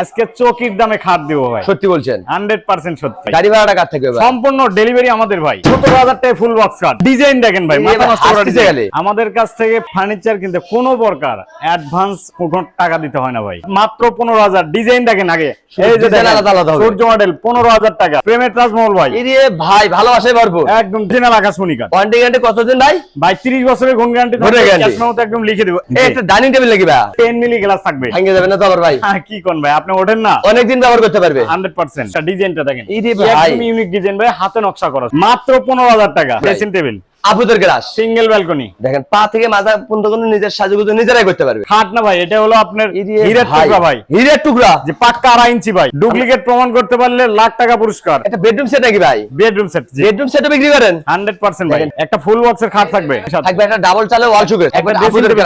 আজকে চকির দামে খাট দিব ভাই। সত্যি বলছেন? হান্ড্রেড পার্সেন্ট সত্যি। গাড়ি ভাড়াটা কার থাকবে এবার? সম্পূর্ণ ডেলিভারি আমাদের ভাই। সতেরো হাজার টাকা ফুল বক্স কার্ড ডিজাইন দেখেন ভাই মাথা নষ্ট করা গেলে। আমাদের কাছ থেকে ফার্নিচার কিনতে কোনো প্রকার অ্যাডভান্স কোনো টাকা দিতে হয় না ভাই। মাত্র পনেরো হাজার। ডিজাইন দেখেন আগে। এই যে আলাদা আলাদা হবে। সূর্য মডেল পনেরো হাজার টাকা। প্রেমের তাজমহল ভাই। ভাই ভালোবাসায় ভরপুর। একদম জেনাল কার্ড ওয়ারেন্টি গ্যারান্টি কতদিন ভাই? ভাই তিরিশ বছরের গুণ গ্যারান্টি guarantee। মতো একদম লিখে দেবো। ডাইনিং টেবিল লাগবে মিলি গ্লাস থাকবে। ভাঙে যাবে না তো আবার ভাই? কি কোন ভাই? আপনি ওঠেন না অনেকদিন ব্যবহার করতে পারবে। Hundred percent. ডিজাইনটা দেখেন। একদম ইউনিক ডিজাইন ভাই হাতে নকশা করা। মাত্র পনেরো হাজার টাকা ড্রেসিং টেবিল আপুদের গ্লাস সিঙ্গেল ব্যালকনি দেখেন পা থেকে মাথা পর্যন্ত কিন্তু নিজের সাজুগুজু নিজেরাই করতে পারবে। খাট না ভাই এটা হলো আপনার হীরের টুকরা ভাই। হীরের টুকরা। যে পাক্কা আড়াই ইঞ্চি ভাই। ডুপ্লিকেট প্রমাণ করতে পারলে লাখ টাকা পুরস্কার। বেডরুম সেট নাকি ভাই? বেডরুম সেট বেডরুম সেটও বিক্রি করেন? ভাই। একটা ফুল বক্সের খাট থাকবে। থাকবে একটা ডাবল চালে ওয়াল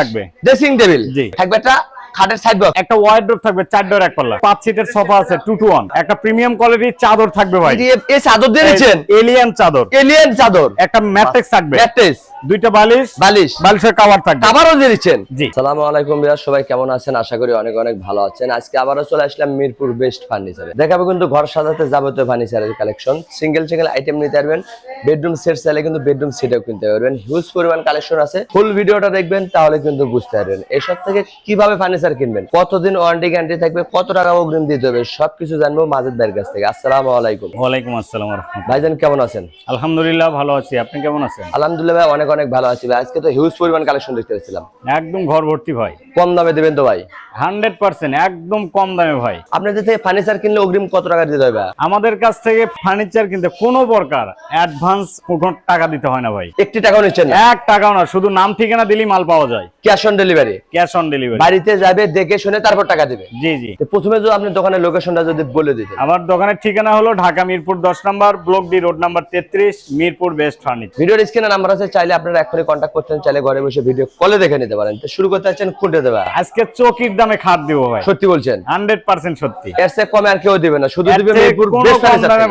থাকবে। ড্রেসিং টেবিল থাকবে একটা খাটের সাইড বক্স একটা ওয়াইড্রোপ থাকবে চার ডোর এক পাল্লা। পাঁচ সিটের সোফা আছে টু টু ওয়ান একটা প্রিমিয়াম কোয়ালিটির চাদর থাকবে ভাই। এই চাদর দিয়েছেন এলিয়ান চাদর। এলিয়ান চাদর। একটা ম্যাট্রিক্স থাকবে। ম্যাট্রেস। দুইটা বালিশ বালিশ। বালিশের কাভার থাকবে। আবারও দিয়ে দিচ্ছেন? জি। সালামু আলাইকুম সবাই কেমন আছেন? আশা করি অনেক অনেক ভালো আছেন। আজকে আবারও চলে আসলাম মিরপুর বেস্ট ফার্নিচারে। দেখাবো কিন্তু ঘর সাজাতে যাবতীয় ফার্নিচারের কালেকশন সিঙ্গেল সিঙ্গেল আইটেম নিতে পারবেন। বেডরুম সেট চাইলে কিন্তু বেডরুম সেটও কিনতে পারবেন। হিউজ পরিমাণ কালেকশন আছে। ফুল ভিডিওটা দেখবেন তাহলে কিন্তু বুঝতে পারবেন। এসব থেকে কীভাবে ফার্নিচার কিনবেন? কতদিন ওয়ারেন্টি গ্যারান্টি থাকবে? কত টাকা অগ্রিম দিতে হবে? সবকিছু জানব মাজেদ ভাইয়ের কাছ থেকে। আসসালামু আলাইকুম। ওয়ালাইকুম আসসালাম ভাইজান কেমন আছেন? আলহামদুলিল্লাহ ভালো আছি। আপনি কেমন আছেন? আলহামদুলিল্লাহ ভাই অনেক অনেক ভালো আছি ভাই। আজকে তো হিউজ পরিমাণ কালেকশন দেখতে পেয়েছিলাম একদম ঘর ভর্তি ভাই। কম দামে দেবেন তো ভাই? হান্ড্রেড পার্সেন্ট একদম কম দামে ভাই। আপনাদের থেকে ফার্নিচার কিনলে অগ্রিম কত টাকা দিতে হবে আমাদের কাছ থেকে ফার্নিচার কিনতে কোনো প্রকার অ্যাডভান্স কোনো টাকা দিতে হয় না ভাই। একটি টাকাও নিচ্ছেন না? এক টাকাও না শুধু নাম ঠিকানা দিলেই মাল পাওয়া যায়। Cash on delivery cash on delivery বাড়িতে যাবে দেখে শুনে তারপর টাকা দেবে? জি জি। তো প্রথমে যদি আপনি দোকানের লোকেশনটা যদি বলে দিতেন। আমার দোকানের ঠিকানা হলো ঢাকা মিরপুর দশ number block D road number তেত্রিশ মিরপুর বেস্ট ফার্নিচার। ভিডিওর স্ক্রিনে নাম্বার আছে চাইলে আপনারা এখনই কন্ট্যাক্ট করতেন চাইলে ঘরে বসে ভিডিও কলে দেখে নিতে পারেন। তো শুরু করতে চাচ্ছেন কোনটা দেবে। আজকে চকির দামে খাট দিব ভাই। সত্যি বলছেন? হান্ড্রেড পার্সেন্ট সত্যি। এর চেয়ে কমে আর কেউ দিবে না শুধু দিবে চেয়ে মিরপুর বেস্ট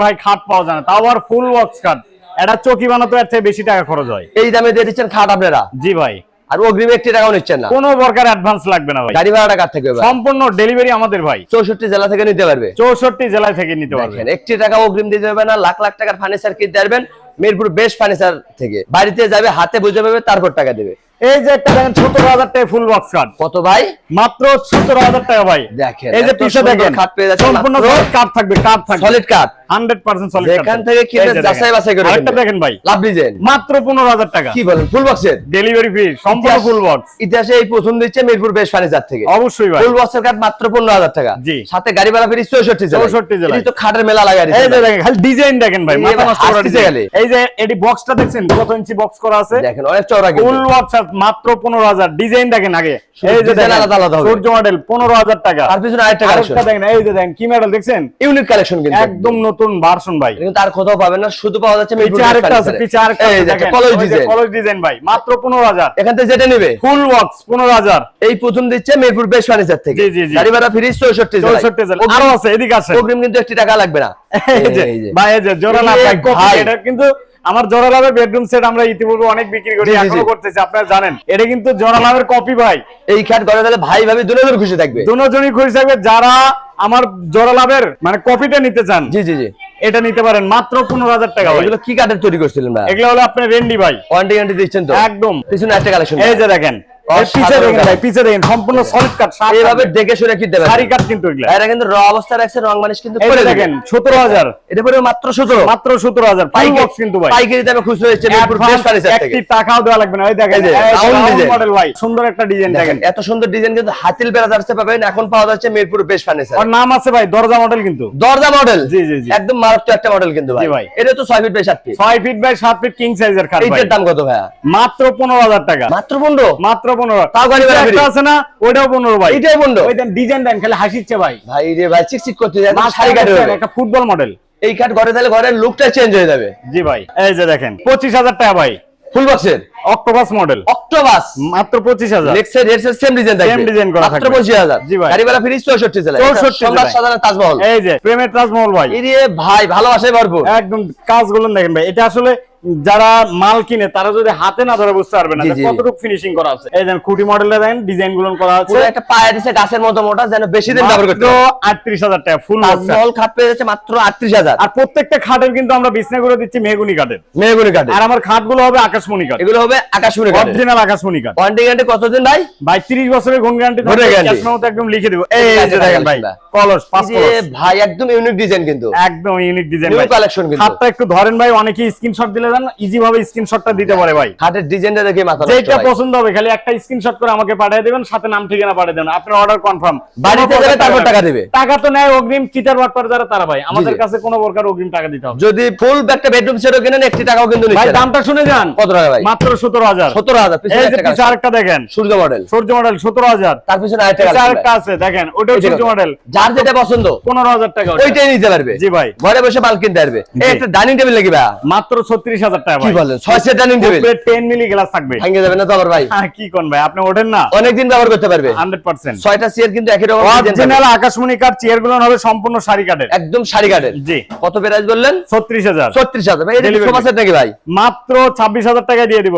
ভাই খাট পাওয়া যায় না তাও আবার ফুল বক্স খাট এটা চকি বানাতে এর থেকে বেশি টাকা খরচ হয়। এই দামে দিয়ে দিচ্ছেন খাট আপনারা? জি ভাই। আর অগ্রিম একটি টাকাও নিচ্ছেন না। কোনো প্রকার অ্যাডভান্স লাগবে না ভাই। গাড়ি ভাড়াটা কার থেকে? সম্পূর্ণ ডেলিভারি আমাদের ভাই। চৌষট্টি জেলা থেকে নিতে পারবে। চৌষট্টি জেলা থেকে নিতে পারবে। দেখেন একটি টাকা অগ্রিম দিতে হবে না লাখ লাখ টাকার ফার্নিচার কিনতে পারবেন। মিরপুর বেস্ট ফার্নিচার থেকে। বাড়িতে যাবে হাতে বুঝে পাবে তারপর টাকা দেবে। এই যে একটা দেখেন সতেরো হাজার টাকা ফুল বক্স কাট কত ভাই? মাত্র সতেরো হাজার টাকা ভাই। দেখেন, এই যে এত দেখেন কাট পেয়ে যাচ্ছে সম্পূর্ণ মাত্র থাকবে কাট থাকবে। সলিড কাঠ যেখান থেকে কিনলে যাচাই বাছাই করে আরেকটা দেখেন ভাই। Love design. মাত্র পনেরো হাজার টাকা। কি বলেন ফুল বক্সের ডেলিভারি ফি সম্পূর্ণ ফুল বক্স ইতিহাসে এই প্রথম দিচ্ছে মিরপুর বেস্ট ফার্নিচার থেকে। অবশ্যই ভাই। ফুল বক্সের কাঠ মাত্র পনেরো হাজার টাকা। জি। সাথে গাড়ি ভাড়া ফিরি চৌষট্টি জেলায়। 64 জেলায়। এটি তো খাটের মেলা লাগাই এই যে দেখেন খালি ডিজাইন দেখেন ভাই মাথা নষ্ট করা গেলে। এই যে এটি বক্সটা দেখছেন কত ইঞ্চি বক্স করা আছে। দেখেন অনেক চওড়া ফুল বক্স মাত্র পনেরো হাজার। ডিজাইন দেখেন আগে। এই যে দেখেন, আলাদা আলাদা হবে। সূর্য মডেল পনেরো হাজার টাকা। তার পিছনে আরেকটা কালেকশন দেখেন এই যে দেখেন কি মডেল দেখছেন? ইউনিক কালেকশন কিন্তু। একদম নতুন ভার্সন ভাই। কিন্তু তার কোথাও পাবেন না শুধু পাওয়া যাচ্ছে পিছে আরেকটা আছে। পিছে আরেকটা আছে কলেজ ডিজাইন কলেজ ডিজাইন ভাই মাত্র পনেরো হাজার। এখান থেকে যেটা নেবে? ফুল বক্স পনেরো হাজার। এই প্রথম দিচ্ছে মিরপুর বেশ ফার্নিচার থেকে। জি, জি, জি। গাড়ি ভাড়া ফিরি চৌষট্টি জেলায়। চৌষট্টি জেলা আরও আছে এদিকে আছে অগ্রিম কিন্তু একটি টাকা লাগবে না। এই যে, ভাই এই যে জোড়া লাভ এই ভাই। এটা কিন্তু আমার জোরালাভের বেডরুম সেট আমরা ইতিপূর্বে অনেক বিক্রি করি এখনও করতেছি আপনারা জানেন। এটা কিন্তু জোরালাভের কপি ভাই। এই খাট ঘরে তাহলে ভাই ভাবি দুজনের খুশি থাকবে। দুজনই খুশি থাকবে যারা আমার জোরালাভের মানে কপিটা নিতে চান জি জি জি। এটা নিতে পারেন মাত্র পনেরো হাজার টাকা এগুলো কি কাঠের তৈরি করছিলেন ভাই? এগুলো হলো আপনার রেন্ডি ভাই। ওয়ান্টি গ্যারান্টি দিচ্ছেন তো? একদম। পিছনে একটা কালেকশন এই যে দেখেন পিছে দেখেন ভাই পিছে দেখেন সম্পূর্ণ সলিড কাট এইভাবে দেখে শুনে কিনতে পারবেন। সারি কাট কিন্তু এগুলা। এরা কিন্তু র অবস্থা রাখছে রং মানিশ কিন্তু করে দেখেন দেখেন সতেরো হাজার। এটা পরে মাত্র 17 মাত্র সতেরো হাজার বক্স কিন্তু ভাই। পাইকারি দামে খুচরো হচ্ছে মিরপুর বেস্ট একটি টাকাও দেওয়া লাগবে না। ওই দেখেন এই যে, round design। মডেল ভাই সুন্দর একটা ডিজাইন দেখেন দেখেন। এত সুন্দর ডিজাইন কিন্তু হাতিল পাবেন এখন পাওয়া যাচ্ছে মিরপুর বেস্ট ফার্নিচার ওর নাম আছে ভাই দরজা মডেল কিন্তু। দরজা মডেল জি, জি, জি। একদম মারাত্মক একটা মডেল কিন্তু ভাই। ভাই। এটা তো 6 ফিট বাই 7 ফিট ছয় ফিট বাই সাত ফিট কিং সাইজের খাট ভাই। দাম কত ভাইয়া? মাত্র পনেরো হাজার টাকা। মাত্র 15 মাত্র একটা আছে না ভাই। এইটাই 15 ওই দেন ডিজাইন দেন খালি হাসিচ্ছে ভাই। ভাই রে ভাই চিকচিক করতে যায় শাড়ি কাটে একটা ফুটবল মডেল। এই কাঠ ঘরে তাহলে ঘরের লুকটা চেঞ্জ হয়ে যাবে। জি ভাই এই যে দেখেন পঁচিশ হাজার টাকা ভাই। ফুল বক্সের অক্টোপাস মডেল অক্টোবাস মাত্র পঁচিশ হাজার। লেক্সের হেডসেট সেম ডিজাইন থাকবে। Same design করা মাত্র থাকবে। 25000 জি ভাই। গাড়ি ভাড়া ফ্রি 64 জেলায়। 64 সম্রাট সাধারণ তাজমহল। এই যে প্রেমের তাজমহল ভাই। এরে ভাই ভালোবাসায় ভরপুর। একদম কাজগুলো দেখেন ভাই। এটা আসলে যারা মাল কিনে তারা যদি হাতে না ধরে বুঝতে পারবে না। কতটুকু ফিনিশিং করা আছে। এই দেন খুঁটি মডেলটা দেখেন ডিজাইনগুলো করা আছে। পুরো একটা পায়ে দিছে গাছের মতো মোটা যেন বেশি দিন ব্যবহার করতে মাত্র। আটত্রিশ হাজার টাকা ফুল তাজমহল খাট পেয়ে যাচ্ছে মাত্র 38000 আর প্রত্যেকটা খাটের কিন্তু আমরা বিছনা করে দিচ্ছি মেহগুনি কাঠের মেহগুনি কাটে আর আমার খাটগুলো হবে আকাশমণি কাঠ এগুলো হবে আকাশমণি অরিজিনাল আকাশমণি কাঠ ওয়ারেন্টি গ্যারান্টি কতদিন ভাই? ভাই 30 বছরের গুণ গ্যারান্টি একদম লিখে দিব। এই যে দেখেন ভাই কলস পাঁচ কলস ভাই একদম ইউনিক ডিজাইন কিন্তু। একদম ইউনিক ডিজাইন ভাই। collection কিন্তু। খাটটা একটু ধরেন ভাই অনেকেই স্ক্রিনশট দিলে ইজি ভাবে স্ক্রিনশটটা দিতে পারে ভাই। খাটের ডিজাইনটা দেখে মাথা যেটা পছন্দ হবে খালি একটা স্ক্রিনশট করে আমাকে পাঠিয়ে দেবেন সাথে নাম ঠিকানা পাঠিয়ে দেবেন। আপনার অর্ডার কনফার্ম বাড়িতে যাবে তারপর টাকা দিবে। টাকা তো নেয় অগ্রিম চিটার বাটপার যারা তারা ভাই। আমাদের কাছে কোনো প্রকার অগ্রিম টাকা দিতে হবে যদি ফুল একটা বেডরুম সেটও কিনেন একটি টাকাও কিন্তু নিচ্ছে না। দামটা শুনে যান। কত টাকা ভাই? মাত্র সতেরো হাজার। সতেরো হাজার পিছনে এই যে একটা পিছে কাজ। আরেকটা দেখেন। সূর্য মডেল। সূর্য মডেল সতেরো হাজার। তার পিছনে আরেকটা পিছে কাজ আরেকটা আছে দেখেন ওটাও সূর্য মডেল। যার যেটা পছন্দ। পনেরো হাজার টাকা ওইটাই নিতে পারবে। জি ভাই। ঘরে বসে মাল কিনতে পারবে। একটা ডাইনিং টেবিল লাগবে মাত্র ছত্রিশ হাজার টাকা কি বলেন? ছয় set dining table ten milli glass থাকবে। ভাঙে যাবে না তো আবার ভাই। হ্যাঁ, কি কোন ভাই? আপনি ওঠেন না। অনেকদিন ব্যবহার করতে পারবে। Hundred percent. ছয়টা চেয়ার কিন্তু একই রকম অরিজিনাল আকাশমণি কাঠ চেয়ারগুলো হবে সম্পূর্ণ শাড়ি কাঠের। একদম শাড়ি কাটের জি। কত প্রাইস বললেন? ছত্রিশ হাজার। ছত্রিশ হাজার। ভাই এটা সোফা সেট নাকি ভাই? মাত্র ছাব্বিশ হাজার টাকা দিয়ে দিব।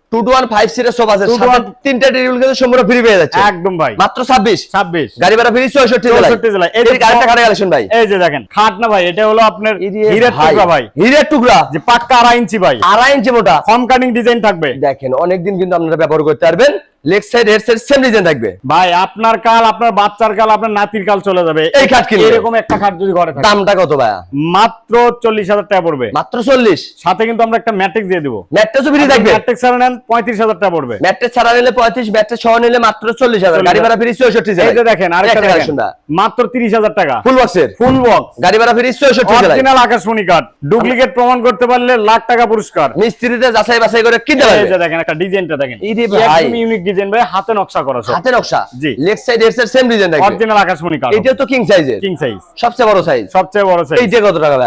টু টু ওয়ান ফাইভ সিটের সোফা সেট 221 তিনটা টেবিল কিন্তু সম্পূর্ণ ফ্রি পেয়ে যাচ্ছে। একদম ভাই। মাত্র ছাব্বিশ। ছাব্বিশ। গাড়ি ভাড়া ফ্রি চৌষট্টি জেলায়। এই এই খাটে কালেকশন ভাই। এই যে দেখেন খাট না ভাই এটা হলো আপনার হীরের টুকরা ভাই। হীরের টুকরা। যে পাক্কা আড়াই ইঞ্চি ভাই। আড়াই ইঞ্চি মোটা। ফর্ম কাটিং ডিজাইন থাকবে। দেখেন অনেকদিন কিন্তু আপনারা ব্যবহার করতে পারবেন। Leg side head side same design থাকবে। ভাই আপনার কাল আপনার বাচ্চার কাল আপনার নাতির কাল চলে যাবে। এই খাট কিনলে? এরকম একটা খাট যদি ঘরে থাকে। দামটা কত ভাই মাত্র চল্লিশ হাজার টাকা পড়বে। মাত্র চল্লিশ। সাথে কিন্তু আমরা একটা ম্যাট্রিক্স দিয়ে দিব। ম্যাট্রেসও ফ্রি থাকবে। ম্যাট্রিক্স ছাড়া নেন পঁয়ত্রিশ হাজার টাকা পড়বে। ম্যাট্রেস ছাড়া নিলে পঁয়ত্রিশ ম্যাট্রেস সহ নিলে মাত্র চল্লিশ হাজার। গাড়ি ভাড়া ফ্রি চৌষট্টি এই যে দেখেন আরেকটা দেখেন মাত্র তিরিশ হাজার টাকা। ফুল বক্সের ফুল বক্স গাড়ি ভাড়া ফ্রি চৌষট্টি অরিজিনাল আকাশমণি কাঠ ডুপ্লিকেট প্রমাণ করতে পারলে লাখ টাকা পুরস্কার। মিস্ত্রিতে যাচাই বাছাই করে কিনতে এই যে দেখেন একটা ডিজাইনটা দেখেন। এই রে ভাই। একদম ইউনিক ডিজাইন ভাই হাতে নকশা করা হাতে নকশা। জি। Leg side side same design থাকবে অরিজিনাল আকাশমণি কাঠ এটা তো কিং সাইজের কিং সাইজ সবচেয়ে বড় সাইজ সবচেয়ে বড় সাইজ এইটা কত টাকা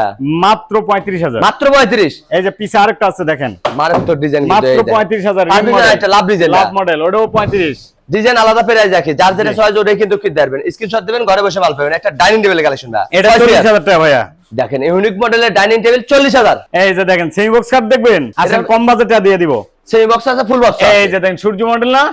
মাত্র পঁয়ত্রিশ হাজার। মাত্র পঁয়ত্রিশ। এই যে পিছে আরেকটা আছে দেখেন। মারাত্মক ডিজাইন মাত্র পঁয়ত্রিশ হাজার লাভ ডিজাইন লাভ মডেল ওটাও পঁয়ত্রিশ। ডিজাইন আলাদা রাখি যার যেটা জি। চয়েস ওটাই কিন্তু কিনতে পারবেন। স্ক্রিনশট দিবেন ঘরে বসে মাল পাবেন। একটা ডাইনিং টেবিল কালেকশন এটা চল্লিশ হাজার টাকা ভাইয়া। দেখেন ইউনিক মডেলের ডাইনিং টেবিল চল্লিশ হাজার। এই যে দেখেন বক্স দেখবেন? কম বাজেটটা দিয়ে দিব। সেই বক্স আছে ফুল বক্স এই যে দেখেন সূর্য মডেল না।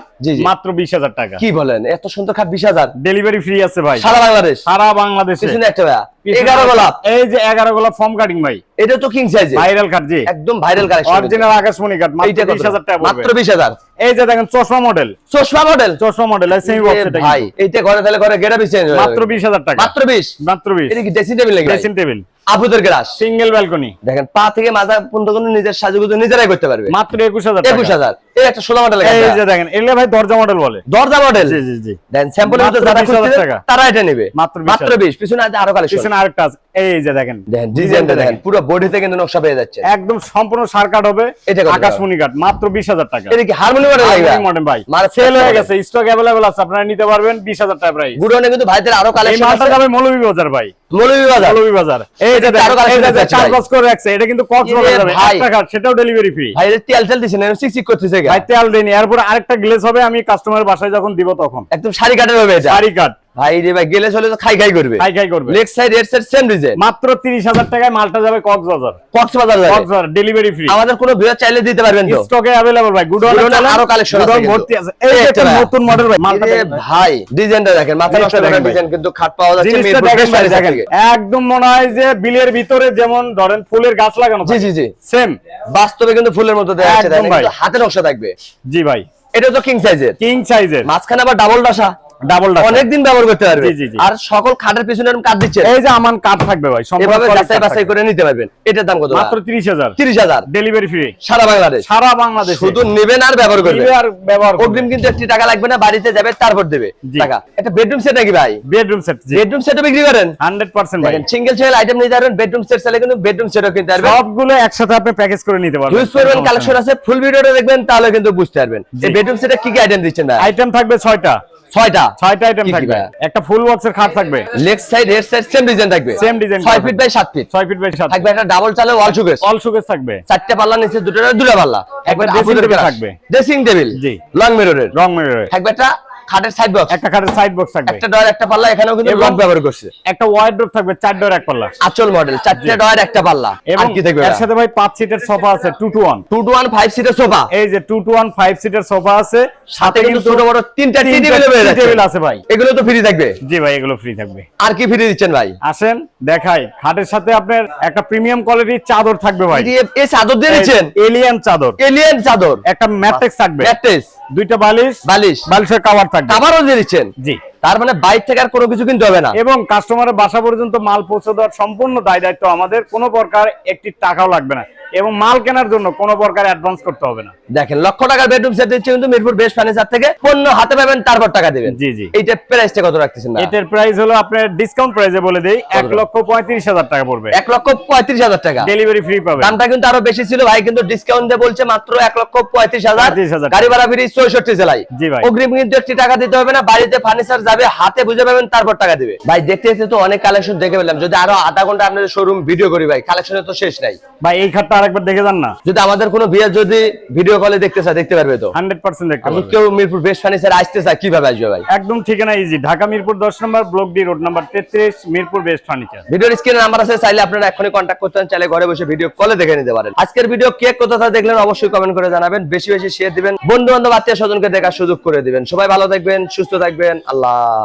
মাত্র বিশ হাজার টাকা। কি বলেন? এত সুন্দর খাট বিশ হাজার। ডেলিভারি ফ্রি আছে ভাই। সারা বাংলাদেশ। সারা বাংলাদেশে। পিছনে একটা ভাই 11 গোলাপ। এই যে এগারো গোলাপ ফর্ম কাটিং ভাই। এটা তো কিং সাইজ ভাইরাল কাট জি। একদম ভাইরাল কালেকশন অরিজিনাল আকাশমণি কাট মাত্র এইটা কত? বিশ হাজার টাকা মাত্র বিশ হাজার। এই যে দেখেন চশমা মডেল চশমা মডেল চশমা মডেল সেমি বক্স এটা ভাই এইটা ঘরে তাহলে ঘরে গেটা চেঞ্জ মাত্র বিশ হাজার টাকা। মাত্র বিশ? মাত্র বিশ। এটা কি ড্রেসিং টেবিল লাগে ড্রেসিং টেবিল আপুদের গ্লাস সিঙ্গেল ব্যালকনি দেখেন পা থেকে মাথা পর্যন্ত নিজের সাজুগুজু নিজেরাই করতে পারবে। মাত্র একুশ হাজার একুশ হাজার। এই একটা ষোলো মডেল এই যে দেখেন এগুলো ভাই দরজা মডেল বলে। দরজা মডেল জি জি জি। দেন স্যাম্পলের মধ্যে যারা 20,000 খুঁজছে তারা এটা নেবে। মাত্র 20,000 মাত্র বিশ পিছনে আছে আরও কালেকশন। পিছনে আরেকটা আছে। এই যে দেখেন। দেখেন ডিজাইনটা দেখেন পুরো বডিতে কিন্তু নকশা পেয়ে যাচ্ছে। একদম সম্পূর্ণ সার কাট হবে। এটা আকাশমণি কাট মাত্র বিশ হাজার টাকা। এটা কি হারমোনি মডেল লাগবে মডেল ভাই। মার সেল হয়ে গেছে স্টক অ্যাভেলেবল আছে আপনারা নিতে পারবেন বিশ হাজার টাকা প্রাইস গুডনে কিন্তু ভাইদের আরও এই কালেকশন মালটা আছে। যাবে মৌলভী বাজার মৌলভী এই এই ভাই। পাঁচ করে রাখছে। এটা কিন্তু সেটাও ডেলিভারি ফ্রি ভাই তেল তেল দিছেন সিক সিক করতেছে গা। ভাই তেল দেনি এরপর আরেকটা গ্লেস হবে আমি কাস্টমার বাসায় যখন দিব তখন। একদম সারি কাটের হবে এটা। শাড়ি কাট ভাই রে ভাই গেলে চলে তো খাই খাই করবে। খাই খাই করবে। Leg side head side same design মাত্র টাকায় মালটা যাবে কক্সবাজার। কক্সবাজার যাবে কক্সবাজার ডেলিভারি ফ্রি আমাদের কোনো ভিউয়ার চাইলে দিতে পারবেন তো। স্টকে অ্যাভেলেবল ভাই গুড Goodwill আরও collection আছে কিন্তু। ভর্তি আছে। এই একটা একটা নতুন মডেল ভাই মালটা ভাই ডিজাইনটা দেখেন। মাথা নষ্ট করা ডিজাইন কিন্তু খাট পাওয়া যাচ্ছে জিনিসটা মিরপুর দেখেন ভাই, বেশ দেখেন। থেকে। একদম মনে হয় যে বিলের ভিতরে যেমন ধরেন ফুলের গাছ লাগানো জি জি জি। সেম বাস্তবে কিন্তু ফুলের মতো দেখা যাচ্ছে একদম দেখেন, হাতে নকশা থাকবে। জি ভাই। এটা তো কিং সাইজের কিং সাইজের মাঝখানে আবার ডাবল ডাসা ডাবল অনেকদিন ব্যবহার করতে। আর সকল খাটের পিছনে এরকম দিচ্ছে এই যে আমান কাঠ থাকবে ভাই সম্পূর্ণ এভাবে যাচাই বাছাই করে নিতে পারবেন। এটার দাম কত মাত্র তিরিশ হাজার। তিরিশ হাজার। ডেলিভারি ফ্রি সারা বাংলাদেশ। সারা বাংলাদেশ। শুধু নেবেন আর ব্যবহার করবেন। আর ব্যবহার অগ্রিম কিন্তু একটি টাকা লাগবে না বাড়িতে যাবে তারপর দেবে। টাকা। একটা বেডরুম সেট নাকি ভাই? বেডরুম সেট জি। বেডরুম সেটও বিক্রি করেন? হান্ড্রেড পার্সেন্ট ভাই। সিঙ্গেল সিঙ্গেল আইটেম নিতে পারবেন বেডরুম সেট চাইলে কিন্তু বেডরুম সেটও কিনতে পারবেন। সবগুলো একসাথে আপনি প্যাকেজ করে নিতে পারবেন। ইউজ করবেন কালেকশন আছে ফুল ভিডিওটা দেখবেন তাহলে কিন্তু বুঝতে পারবেন। এই বেডরুম সেটে কি কি আইটেম দিচ্ছেন আইটেম থাকবে ছয়টা। ছয়টা। ছয়টা আইটেম থাকবে। একটা ফুল বক্সের খাট থাকবে। Leg side head side same design থাকবে। সেম ডিজাইন ছয় ফিট বাই সাত ফিট ছয় ফিট বাই সাত থাকবে একটা ডাবল চালে ওয়াল শোকেস অল শোকেস থাকবে। চারটে পাল্লা নিচে দুটো দুটো পাল্লা। একবার ড্রেসিং টেবিল থাকবে। ড্রেসিং টেবিল জি। লং মিররের লং মিররের থাকবে একটা খাটের সাইড বক্স একটা খাটের সাইড বক্স থাকবে। একটা ডয়ার একটা পাল্লা এখানেও কিন্তু লক ব্যবহার করছে। একটা থাকবে চার ডোর এক পাল্লা। আচল মডেল চারটে ডয়ার একটা পাল্লা। এবং কি থাকবে এর সাথে ভাই পাঁচ সিটের সোফা আছে two two one two two one five সিটের সোফা এই যে টু টু ওয়ান ফাইভ সিটের সোফা আছে। সাথে কিন্তু ছোট বড় তিনটা টি টেবিল আছে। ভাই। এগুলো তো ফ্রি থাকবে। জি ভাই এগুলো ফ্রি থাকবে। আর কি ফ্রি দিচ্ছেন ভাই? আসেন দেখাই। খাটের সাথে আপনার একটা প্রিমিয়াম কোয়ালিটির চাদর থাকবে ভাই। এই চাদর দিয়ে দিচ্ছেন এলিয়ান চাদর। এলিয়েন চাদর। একটা ম্যাট্রিক্স থাকবে। ম্যাট্রেস দুইটা বালিশ বালিশ। বালিশের কাভার থাকবে। কাভারও দিয়ে দিচ্ছেন? জি। তার মানে বাইরে থেকে আর কোনো কিছু কিনতে হবে না। এবং কাস্টমারের বাসা পর্যন্ত মাল পৌঁছে দেওয়ার সম্পূর্ণ দায় দায়িত্ব আমাদের কোনো প্রকার একটি টাকাও লাগবে না। এবং মাল কেনার জন্য কোনো প্রকার অ্যাডভান্স করতে হবে না। দেখেন লক্ষ টাকার বেডরুম সেট দিচ্ছে কিন্তু মিরপুর বেস্ট ফার্নিচার থেকে পণ্য হাতে পাবেন তারপর টাকা দিবেন। জি, জি। এইটা প্রাইসটা কত রাখতেছেন না এটার প্রাইস হলো আপনার ডিসকাউন্ট প্রাইসে বলে দেই এক কত? লক্ষ পঁয়ত্রিশ হাজার টাকা পড়বে। এক লক্ষ পঁয়ত্রিশ হাজার টাকা। ডেলিভারি ফ্রি পাবে দামটা কিন্তু আরও বেশি ছিল ভাই কিন্তু ডিসকাউন্ট দিয়ে বলছে মাত্র এক লক্ষ পঁয়ত্রিশ হাজার। 35,000 গাড়ি ভাড়া ফ্রি চৌষট্টি জেলায়। জি ভাই। অগ্রিম কিন্তু একটি টাকা দিতে হবে না বাড়িতে ফার্নিচার যাবে হাতে বুঝে পাবেন তারপর টাকা দিবে। ভাই দেখতে দেখতে তো অনেক কালেকশন দেখে পেলাম যদি আরও আধা ঘণ্টা আপনাদের শোরুম ভিডিও করি ভাই কালেকশনের তো শেষ নাই। ভাই এই খাটটা আরেকবার দেখে যান না। যদি আমাদের কোনো বিয়ে যদি ভিডিও কলে দেখতে চায় দেখতে পারবে তো? হান্ড্রেড পার্সেন্ট দেখতে পারবে। কেউ মিরপুর বেস্ট ফার্নিচার আসতে চায় কীভাবে আসবে ভাই? একদম ঠিকানা ইজি ঢাকা মিরপুর দশ number block D road number তেত্রিশ মিরপুর বেস্ট ফার্নিচার ভিডিওর স্ক্রিনে নাম্বার আছে চাইলে আপনারা এখনই কন্ট্যাক্ট করতে পারেন চাইলে ঘরে বসে ভিডিও কলে দেখে নিতে পারেন। আজকের ভিডিও কে কোথা দেখলেন অবশ্যই কমেন্ট করে জানাবেন বেশি বেশি শেয়ার দিবেন বন্ধু বান্ধব আত্মীয় স্বজনকে দেখার সুযোগ করে দিবেন। সবাই ভালো থাকবেন সুস্থ থাকবেন আল্লাহ 아